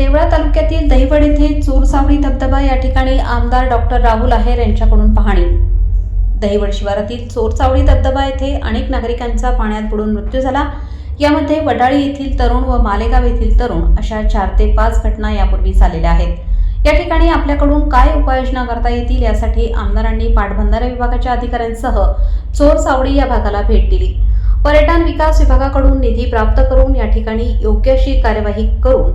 देवळा तालुक्यातील दहिवड येथे चोरसावळी धबधबा या ठिकाणी आमदार डॉक्टर राहुल आहेर यांच्याकडून पाहणी. दहिवड शिवारातील चोरसावळी धबधबा येथे अनेक नागरिकांचा पाण्यात बुडून मृत्यू झाला. यामध्ये वडाळी येथील तरुण व मालेगाव येथील तरुण अशा चार ते पाच घटना यापूर्वी झालेल्या आहेत. या ठिकाणी आपल्याकडून काय उपाययोजना करता येतील यासाठी आमदारांनी पाटबंधारे विभागाच्या अधिकाऱ्यांसह चोर सावळी या भागाला भेट दिली. पर्यटन विकास विभागाकडून निधी प्राप्त करून या ठिकाणी योग्य अशी कार्यवाही करून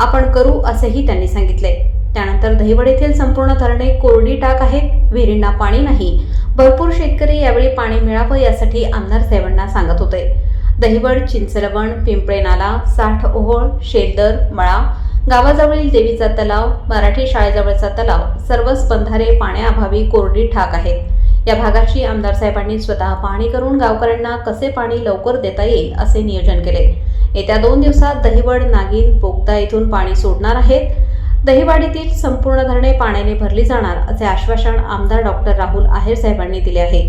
आपण करू असेही त्यांनी सांगितले त्यानंतर दहिवड येथील संपूर्ण धरणे कोरडी टाक आहेत विहिरींना पाणी नाही. भरपूर शेतकरी यावेळी पाणी मिळावं यासाठी आमदार साहेबांना सांगत होते. दहिवड चिंचलवण पिंपळे नाला साठ ओहोळ शेलदर मळा गावाजवळील देवीचा तलाव मराठी शाळेजवळचा तलाव सर्वच बंधारे पाण्याअभावी कोरडी ठाक आहेत. या भागाची आमदार साहेबांनी स्वतः पाहणी करून गावकऱ्यांना कसे पाणी लवकर देता येईल असे नियोजन केले. येत्या दोन दिवसात दहिवड नागिन पोगदा येथून पाणी सोडणार आहेत. दहिवाडीतील संपूर्ण धरणे पाण्याने भरली जाणार असे आश्वासन आमदार डॉक्टर राहुल आहेर साहेबांनी दिले आहे.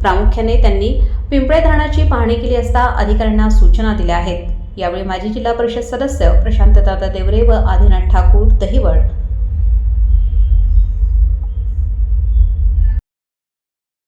प्रामुख्याने त्यांनी पिंपळे धरणाची पाहणी केली असता अधिकाऱ्यांना सूचना दिल्या आहेत. यावेळी माजी जिल्हा परिषद सदस्य प्रशांत दादा देवरे व आदिनाथ ठाकूर दहिवड